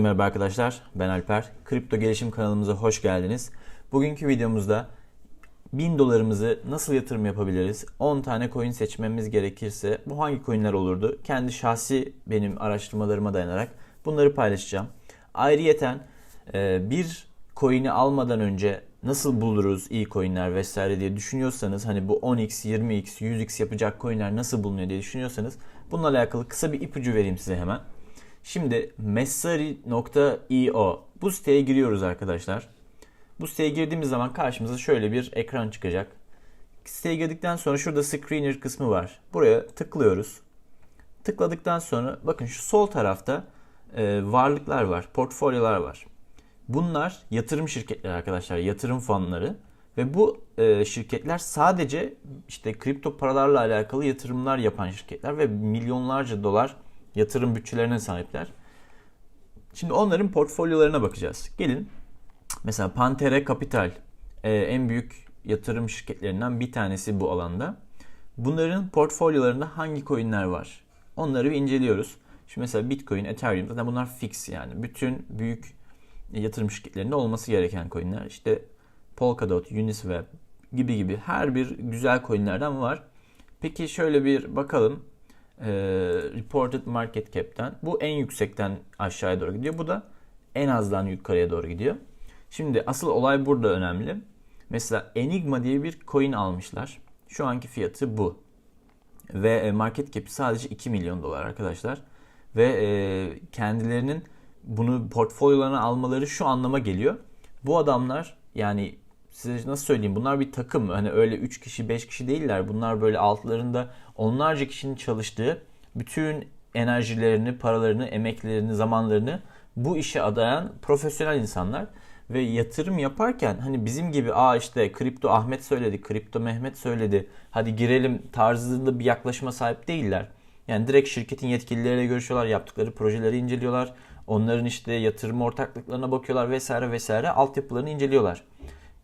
Merhaba arkadaşlar, ben Alper. Kripto Gelişim kanalımıza hoş geldiniz. Bugünkü videomuzda 1000 dolarımızı nasıl yatırım yapabiliriz? 10 tane coin seçmemiz gerekirse bu hangi coinler olurdu? Kendi şahsi benim araştırmalarıma dayanarak bunları paylaşacağım. Ayrıyeten e, bir coin'i almadan önce nasıl buluruz iyi coinler vesaire diye düşünüyorsanız hani bu 10x, 20x, 100x yapacak coinler nasıl bulunuyor diye düşünüyorsanız bununla alakalı kısa bir ipucu vereyim size hemen. Şimdi messari.io bu siteye giriyoruz arkadaşlar. Bu siteye girdiğimiz zaman karşımıza şöyle bir ekran çıkacak. Siteye girdikten sonra şurada screener kısmı var. Buraya tıklıyoruz. Tıkladıktan sonra bakın şu sol tarafta e, varlıklar var, portfolyolar var. Bunlar yatırım şirketleri arkadaşlar, yatırım fonları ve bu e, şirketler sadece işte kripto paralarla alakalı yatırımlar yapan şirketler ve milyonlarca dolar yatırım bütçelerine sahipler. Şimdi onların portfolyolarına bakacağız. Gelin mesela Pantere Capital e, en büyük yatırım şirketlerinden bir tanesi bu alanda. Bunların portfolyolarında hangi coinler var? Onları bir inceliyoruz. Şimdi mesela Bitcoin, Ethereum zaten bunlar fix yani. Bütün büyük yatırım şirketlerinde olması gereken coinler. İşte Polkadot, Uniswap gibi gibi her bir güzel coinlerden var. Peki şöyle bir bakalım e, reported market cap'ten. Bu en yüksekten aşağıya doğru gidiyor. Bu da en azdan yukarıya doğru gidiyor. Şimdi asıl olay burada önemli. Mesela Enigma diye bir coin almışlar. Şu anki fiyatı bu. Ve e, market cap'i sadece 2 milyon dolar arkadaşlar. Ve e, kendilerinin bunu portfolyolarına almaları şu anlama geliyor. Bu adamlar yani size nasıl söyleyeyim bunlar bir takım hani öyle 3 kişi 5 kişi değiller bunlar böyle altlarında onlarca kişinin çalıştığı bütün enerjilerini paralarını emeklerini zamanlarını bu işe adayan profesyonel insanlar ve yatırım yaparken hani bizim gibi aa işte kripto Ahmet söyledi kripto Mehmet söyledi hadi girelim tarzında bir yaklaşıma sahip değiller. Yani direkt şirketin yetkilileriyle görüşüyorlar, yaptıkları projeleri inceliyorlar. Onların işte yatırım ortaklıklarına bakıyorlar vesaire vesaire altyapılarını inceliyorlar.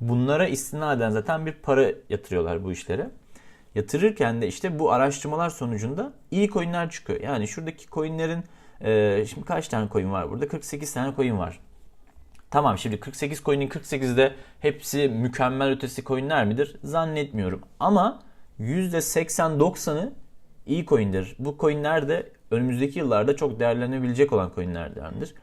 Bunlara istinaden zaten bir para yatırıyorlar bu işlere. Yatırırken de işte bu araştırmalar sonucunda iyi coinler çıkıyor. Yani şuradaki coinlerin e, şimdi kaç tane coin var burada? 48 tane coin var. Tamam şimdi 48 coin'in 48'de hepsi mükemmel ötesi coinler midir? Zannetmiyorum. Ama %80-90'ı iyi coin'dir. Bu coinler de önümüzdeki yıllarda çok değerlenebilecek olan coinlerdendir.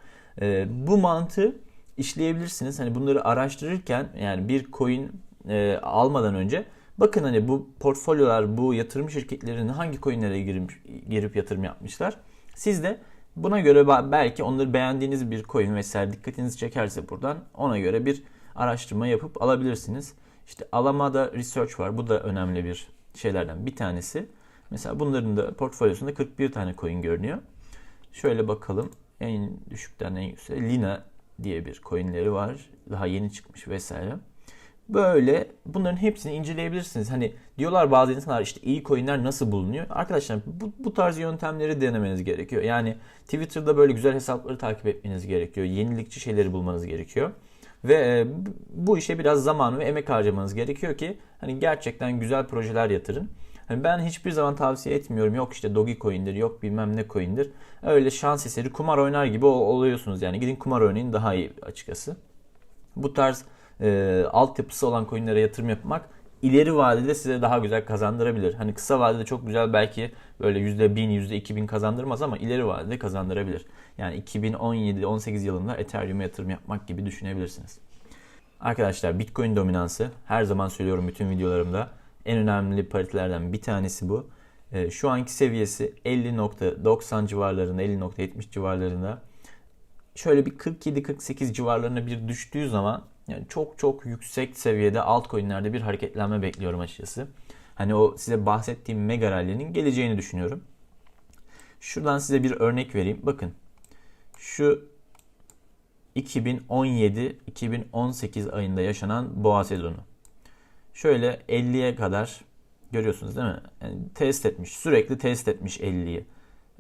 E, bu mantığı işleyebilirsiniz. Hani bunları araştırırken yani bir coin e, almadan önce bakın hani bu portfolyolar, bu yatırım şirketlerinin hangi coinlere girip, girip yatırım yapmışlar. Siz de buna göre belki onları beğendiğiniz bir coin vesaire dikkatinizi çekerse buradan ona göre bir araştırma yapıp alabilirsiniz. İşte Alamada Research var. Bu da önemli bir şeylerden bir tanesi. Mesela bunların da portfolyosunda 41 tane coin görünüyor. Şöyle bakalım. En düşükten en yüksek. Lina diye bir coinleri var. Daha yeni çıkmış vesaire. Böyle bunların hepsini inceleyebilirsiniz. Hani diyorlar bazı insanlar işte iyi coinler nasıl bulunuyor? Arkadaşlar bu, bu tarz yöntemleri denemeniz gerekiyor. Yani Twitter'da böyle güzel hesapları takip etmeniz gerekiyor. Yenilikçi şeyleri bulmanız gerekiyor. Ve e, bu işe biraz zaman ve emek harcamanız gerekiyor ki hani gerçekten güzel projeler yatırın. Hani ben hiçbir zaman tavsiye etmiyorum. Yok işte Dogecoin'dir, yok bilmem ne coin'dir. Öyle şans eseri kumar oynar gibi oluyorsunuz yani. Gidin kumar oynayın daha iyi açıkçası. Bu tarz e, altyapısı olan coin'lere yatırım yapmak ileri vadede size daha güzel kazandırabilir. Hani kısa vadede çok güzel belki böyle %1000, %2000 kazandırmaz ama ileri vadede kazandırabilir. Yani 2017-18 yılında Ethereum'a yatırım yapmak gibi düşünebilirsiniz. Arkadaşlar Bitcoin dominansı her zaman söylüyorum bütün videolarımda en önemli paritelerden bir tanesi bu. E, şu anki seviyesi 50.90 civarlarında, 50.70 civarlarında. Şöyle bir 47-48 civarlarına bir düştüğü zaman yani çok çok yüksek seviyede altcoin'lerde bir hareketlenme bekliyorum açıkçası. Hani o size bahsettiğim mega rally'nin geleceğini düşünüyorum. Şuradan size bir örnek vereyim. Bakın şu 2017-2018 ayında yaşanan boğa sezonu şöyle 50'ye kadar görüyorsunuz değil mi? Yani test etmiş. Sürekli test etmiş 50'yi.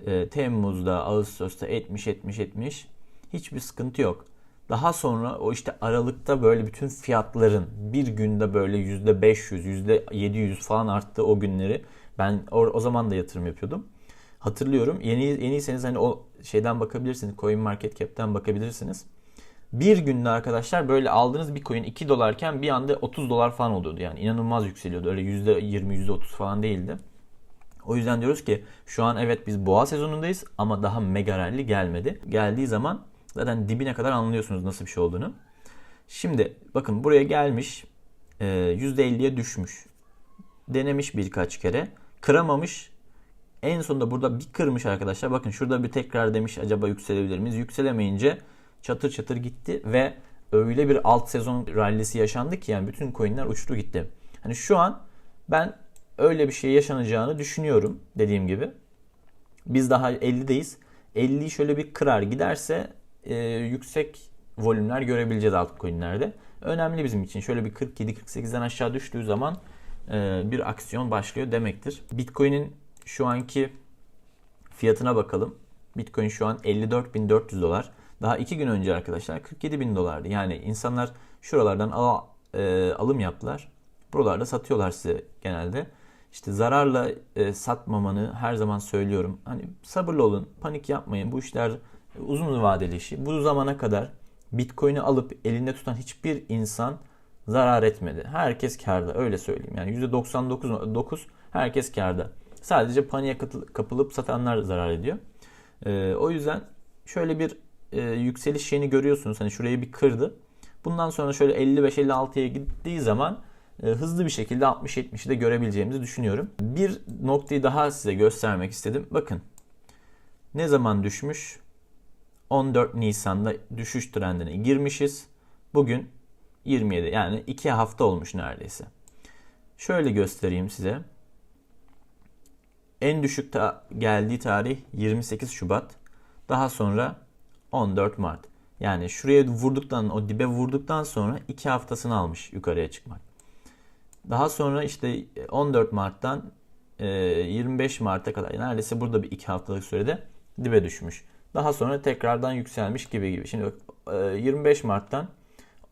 E, Temmuz'da, Ağustos'ta etmiş, etmiş, etmiş. Hiçbir sıkıntı yok. Daha sonra o işte Aralık'ta böyle bütün fiyatların bir günde böyle %500, %700 falan arttı o günleri. Ben o, o zaman da yatırım yapıyordum. hatırlıyorum. Yeni yeniyseniz hani o şeyden bakabilirsiniz. Coin Market Cap'ten bakabilirsiniz. Bir günde arkadaşlar böyle aldığınız bir coin 2 dolarken bir anda 30 dolar falan oluyordu. Yani inanılmaz yükseliyordu. Öyle %20, %30 falan değildi. O yüzden diyoruz ki şu an evet biz boğa sezonundayız ama daha mega rally gelmedi. Geldiği zaman zaten dibine kadar anlıyorsunuz nasıl bir şey olduğunu. Şimdi bakın buraya gelmiş %50'ye düşmüş. Denemiş birkaç kere. Kıramamış. En sonunda burada bir kırmış arkadaşlar. Bakın şurada bir tekrar demiş acaba yükselebilir miyiz? Yükselemeyince çatır çatır gitti ve öyle bir alt sezon rallisi yaşandı ki yani bütün coinler uçtu gitti. Hani şu an ben öyle bir şey yaşanacağını düşünüyorum dediğim gibi. Biz daha 50'deyiz. 50'yi şöyle bir kırar giderse e, yüksek volümler görebileceğiz altcoin'lerde. Önemli bizim için. Şöyle bir 47-48'den aşağı düştüğü zaman e, bir aksiyon başlıyor demektir. Bitcoin'in şu anki fiyatına bakalım. Bitcoin şu an 54.400 dolar. Daha iki gün önce arkadaşlar 47 bin dolardı. Yani insanlar şuralardan al, e, alım yaptılar. Buralarda satıyorlar size genelde. İşte zararla e, satmamanı her zaman söylüyorum. Hani sabırlı olun, panik yapmayın. Bu işler uzun vadeli işi. Bu zamana kadar Bitcoin'i alıp elinde tutan hiçbir insan zarar etmedi. Herkes karda öyle söyleyeyim. Yani %99.9 herkes karda. Sadece paniğe kapılıp satanlar zarar ediyor. Ee, o yüzden şöyle bir e, yükseliş şeyini görüyorsunuz. Hani şurayı bir kırdı. Bundan sonra şöyle 55-56'ya gittiği zaman e, hızlı bir şekilde 60-70'i de görebileceğimizi düşünüyorum. Bir noktayı daha size göstermek istedim. Bakın ne zaman düşmüş? 14 Nisan'da düşüş trendine girmişiz. Bugün 27 yani 2 hafta olmuş neredeyse. Şöyle göstereyim size. En düşük ta geldiği tarih 28 Şubat. Daha sonra 14 Mart. Yani şuraya vurduktan, o dibe vurduktan sonra 2 haftasını almış yukarıya çıkmak. Daha sonra işte 14 Mart'tan 25 e, Mart'a kadar neredeyse burada bir 2 haftalık sürede dibe düşmüş. Daha sonra tekrardan yükselmiş gibi gibi. Şimdi 25 e, Mart'tan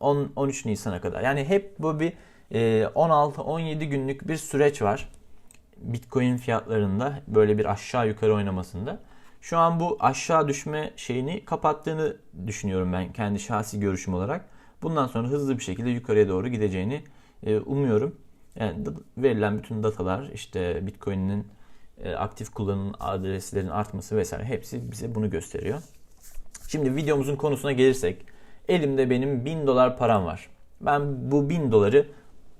10, 13 Nisan'a kadar. Yani hep bu bir 16-17 e, günlük bir süreç var. Bitcoin fiyatlarında böyle bir aşağı yukarı oynamasında. Şu an bu aşağı düşme şeyini kapattığını düşünüyorum ben kendi şahsi görüşüm olarak. Bundan sonra hızlı bir şekilde yukarıya doğru gideceğini e, umuyorum. Yani verilen bütün datalar işte Bitcoin'in e, aktif kullanım adreslerin artması vesaire hepsi bize bunu gösteriyor. Şimdi videomuzun konusuna gelirsek elimde benim 1000 dolar param var. Ben bu 1000 doları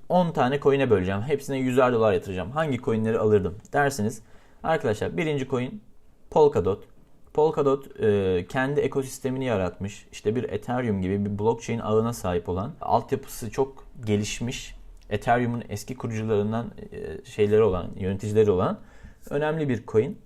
10 tane coin'e böleceğim. Hepsine 100'er dolar yatıracağım. Hangi coin'leri alırdım derseniz arkadaşlar birinci coin Polkadot. Polkadot e, kendi ekosistemini yaratmış. İşte bir Ethereum gibi bir blockchain ağına sahip olan, altyapısı çok gelişmiş, Ethereum'un eski kurucularından e, şeyleri olan, yöneticileri olan önemli bir coin.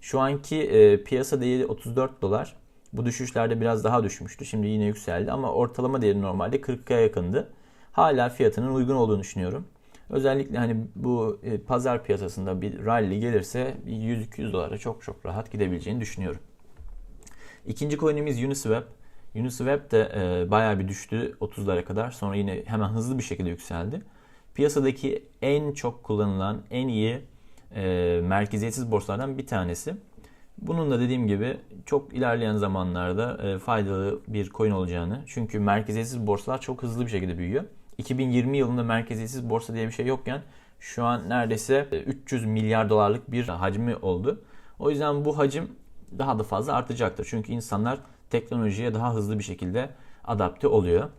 Şu anki e, piyasa değeri 34 dolar. Bu düşüşlerde biraz daha düşmüştü. Şimdi yine yükseldi ama ortalama değeri normalde 40'a yakındı. Hala fiyatının uygun olduğunu düşünüyorum. Özellikle hani bu e, pazar piyasasında bir rally gelirse 100-200 dolara çok çok rahat gidebileceğini düşünüyorum. İkinci coin'imiz Uniswap. Uniswap de e, bayağı bir düştü 30'lara kadar. Sonra yine hemen hızlı bir şekilde yükseldi. Piyasadaki en çok kullanılan, en iyi e, merkeziyetsiz borsalardan bir tanesi. Bunun da dediğim gibi çok ilerleyen zamanlarda e, faydalı bir coin olacağını. Çünkü merkeziyetsiz borsalar çok hızlı bir şekilde büyüyor. 2020 yılında merkeziyetsiz borsa diye bir şey yokken şu an neredeyse 300 milyar dolarlık bir hacmi oldu. O yüzden bu hacim daha da fazla artacaktır. Çünkü insanlar teknolojiye daha hızlı bir şekilde adapte oluyor.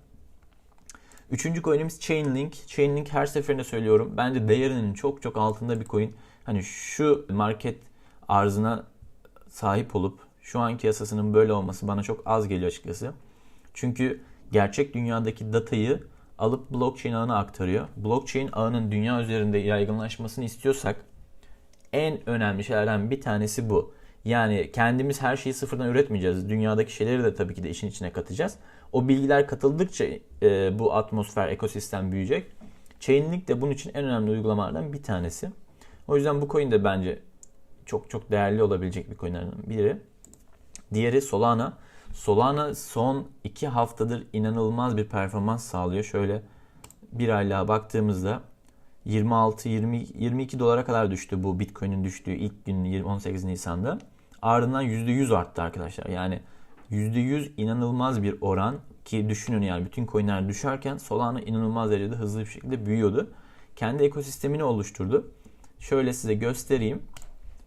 Üçüncü coin'imiz Chainlink. Chainlink her seferinde söylüyorum. Bence değerinin çok çok altında bir coin. Hani şu market arzına sahip olup şu anki yasasının böyle olması bana çok az geliyor açıkçası. Çünkü gerçek dünyadaki datayı alıp blockchain ağına aktarıyor. Blockchain ağının dünya üzerinde yaygınlaşmasını istiyorsak en önemli şeylerden bir tanesi bu. Yani kendimiz her şeyi sıfırdan üretmeyeceğiz. Dünyadaki şeyleri de tabii ki de işin içine katacağız. O bilgiler katıldıkça e, bu atmosfer, ekosistem büyüyecek. Chainlink de bunun için en önemli uygulamalardan bir tanesi. O yüzden bu coin de bence çok çok değerli olabilecek bir coinlerden biri. Diğeri Solana. Solana son 2 haftadır inanılmaz bir performans sağlıyor. Şöyle bir aylığa baktığımızda 26 20 22 dolara kadar düştü bu Bitcoin'in düştüğü ilk gün 18 Nisan'da. Ardından %100 arttı arkadaşlar. Yani %100 inanılmaz bir oran ki düşünün yani bütün coinler düşerken Solana inanılmaz derecede hızlı bir şekilde büyüyordu. Kendi ekosistemini oluşturdu. Şöyle size göstereyim.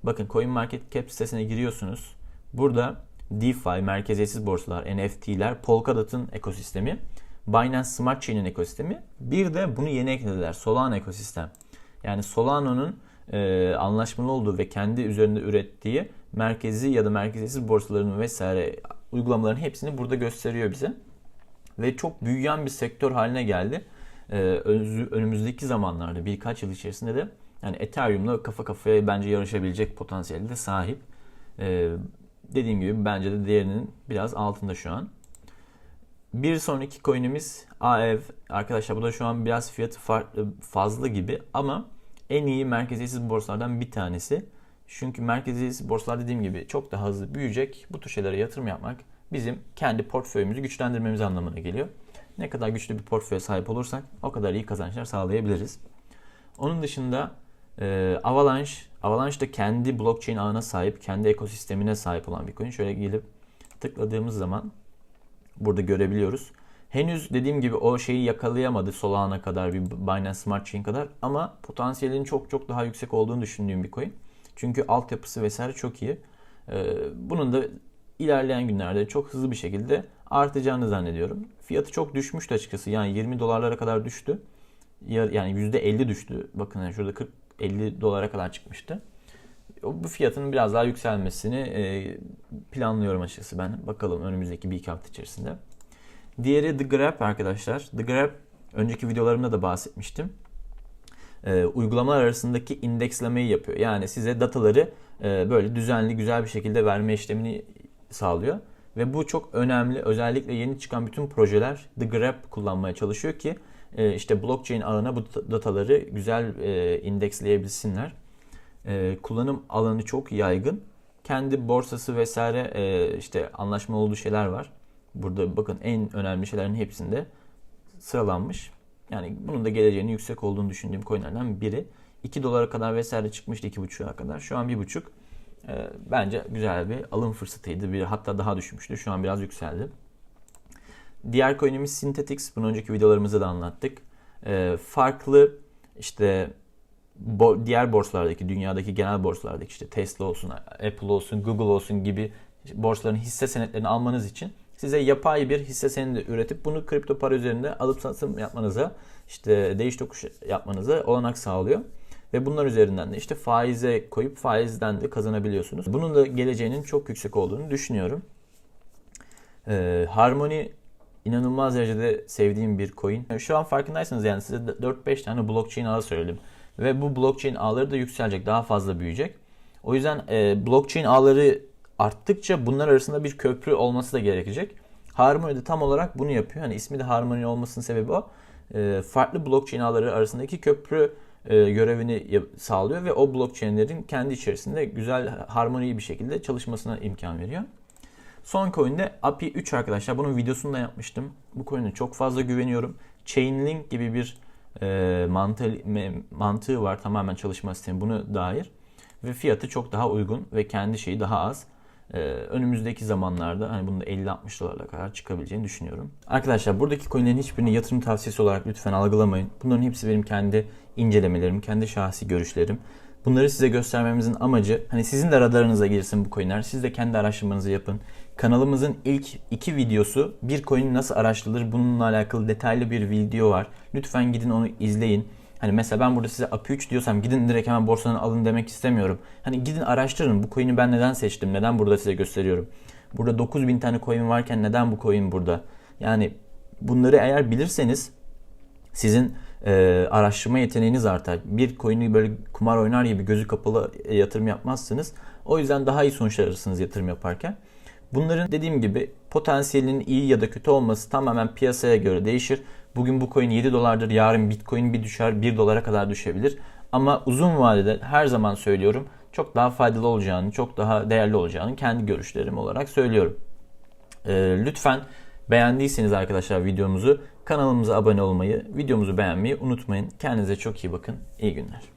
Bakın CoinMarketCap sitesine giriyorsunuz. Burada DeFi, merkeziyetsiz borsalar, NFT'ler, Polkadot'un ekosistemi, Binance Smart Chain'in ekosistemi. Bir de bunu yeni eklediler. Solana ekosistem. Yani Solana'nın e, anlaşmalı olduğu ve kendi üzerinde ürettiği merkezi ya da merkeziyetsiz borsaların vesaire uygulamaların hepsini burada gösteriyor bize. Ve çok büyüyen bir sektör haline geldi. Ee, önümüzdeki zamanlarda birkaç yıl içerisinde de yani Ethereum'la kafa kafaya bence yarışabilecek potansiyeli de sahip. Ee, dediğim gibi bence de değerinin biraz altında şu an. Bir sonraki coin'imiz AEV. Arkadaşlar bu da şu an biraz fiyatı farklı, fazla gibi ama en iyi merkeziyetsiz borsalardan bir tanesi. Çünkü merkeziyetsiz borsalar dediğim gibi çok daha hızlı büyüyecek. Bu tür şeylere yatırım yapmak bizim kendi portföyümüzü güçlendirmemiz anlamına geliyor. Ne kadar güçlü bir portföye sahip olursak o kadar iyi kazançlar sağlayabiliriz. Onun dışında e, Avalanche, Avalanche da kendi blockchain ağına sahip, kendi ekosistemine sahip olan bir coin. Şöyle gelip tıkladığımız zaman burada görebiliyoruz. Henüz dediğim gibi o şeyi yakalayamadı Solana kadar bir Binance Smart Chain kadar ama potansiyelinin çok çok daha yüksek olduğunu düşündüğüm bir coin. Çünkü altyapısı vesaire çok iyi. Ee, bunun da ilerleyen günlerde çok hızlı bir şekilde artacağını zannediyorum. Fiyatı çok düşmüştü açıkçası. Yani 20 dolarlara kadar düştü. Yani %50 düştü. Bakın yani şurada 40 50 dolara kadar çıkmıştı. Bu fiyatın biraz daha yükselmesini e, planlıyorum açıkçası ben. Bakalım önümüzdeki bir iki hafta içerisinde. Diğeri The Grab arkadaşlar. The Grab önceki videolarımda da bahsetmiştim. E, uygulamalar arasındaki indekslemeyi yapıyor. Yani size dataları e, böyle düzenli güzel bir şekilde verme işlemini sağlıyor. Ve bu çok önemli. Özellikle yeni çıkan bütün projeler The Grab kullanmaya çalışıyor ki e, işte blockchain ağına bu dataları güzel e, indeksleyebilsinler. E, kullanım alanı çok yaygın. Kendi borsası vesaire işte anlaşma olduğu şeyler var. Burada bakın en önemli şeylerin hepsinde sıralanmış. Yani bunun da geleceğinin yüksek olduğunu düşündüğüm coinlerden biri. 2 dolara kadar vesaire çıkmıştı 2.5'a kadar. Şu an 1.5. E, bence güzel bir alım fırsatıydı. Bir hatta daha düşmüştü. Şu an biraz yükseldi. Diğer coin'imiz Synthetix. Bunu önceki videolarımızda da anlattık. E, farklı işte bo- diğer borsalardaki, dünyadaki genel borsalardaki işte Tesla olsun, Apple olsun, Google olsun gibi borsaların hisse senetlerini almanız için size yapay bir hisse senedi üretip bunu kripto para üzerinde alıp satım yapmanıza, işte değiş tokuş yapmanıza olanak sağlıyor. Ve bunlar üzerinden de işte faize koyup faizden de kazanabiliyorsunuz. Bunun da geleceğinin çok yüksek olduğunu düşünüyorum. Ee, Harmony inanılmaz derecede sevdiğim bir coin. Şu an farkındaysanız yani size 4-5 tane blockchain ağı söyledim. Ve bu blockchain ağları da yükselecek, daha fazla büyüyecek. O yüzden e, blockchain ağları arttıkça bunlar arasında bir köprü olması da gerekecek. Harmony de tam olarak bunu yapıyor. Hani ismi de Harmony olmasının sebebi o. E, farklı blockchain ağları arasındaki köprü e, görevini sağlıyor ve o blockchain'lerin kendi içerisinde güzel harmoniyi bir şekilde çalışmasına imkan veriyor. Son coin de API 3 arkadaşlar. Bunun videosunu da yapmıştım. Bu coin'e çok fazla güveniyorum. Chainlink gibi bir e, mantığı, mantığı var tamamen çalışma sistemi bunu dair. Ve fiyatı çok daha uygun ve kendi şeyi daha az. Ee, önümüzdeki zamanlarda hani bunu da 50-60 dolarla kadar çıkabileceğini düşünüyorum. Arkadaşlar buradaki coinlerin hiçbirini yatırım tavsiyesi olarak lütfen algılamayın. Bunların hepsi benim kendi incelemelerim, kendi şahsi görüşlerim. Bunları size göstermemizin amacı hani sizin de radarınıza girsin bu coinler. Siz de kendi araştırmanızı yapın. Kanalımızın ilk iki videosu bir coin nasıl araştırılır bununla alakalı detaylı bir video var. Lütfen gidin onu izleyin. Hani mesela ben burada size API 3 diyorsam gidin direkt hemen borsadan alın demek istemiyorum. Hani gidin araştırın bu coin'i ben neden seçtim, neden burada size gösteriyorum. Burada 9000 tane coin varken neden bu coin burada? Yani bunları eğer bilirseniz sizin e, araştırma yeteneğiniz artar. Bir coin'i böyle kumar oynar gibi gözü kapalı e, yatırım yapmazsınız. O yüzden daha iyi sonuçlar alırsınız yatırım yaparken. Bunların dediğim gibi potansiyelinin iyi ya da kötü olması tamamen piyasaya göre değişir. Bugün bu coin 7 dolardır, yarın bitcoin bir düşer 1 dolara kadar düşebilir. Ama uzun vadede her zaman söylüyorum çok daha faydalı olacağını, çok daha değerli olacağını kendi görüşlerim olarak söylüyorum. Ee, lütfen Beğendiyseniz arkadaşlar videomuzu kanalımıza abone olmayı, videomuzu beğenmeyi unutmayın. Kendinize çok iyi bakın. İyi günler.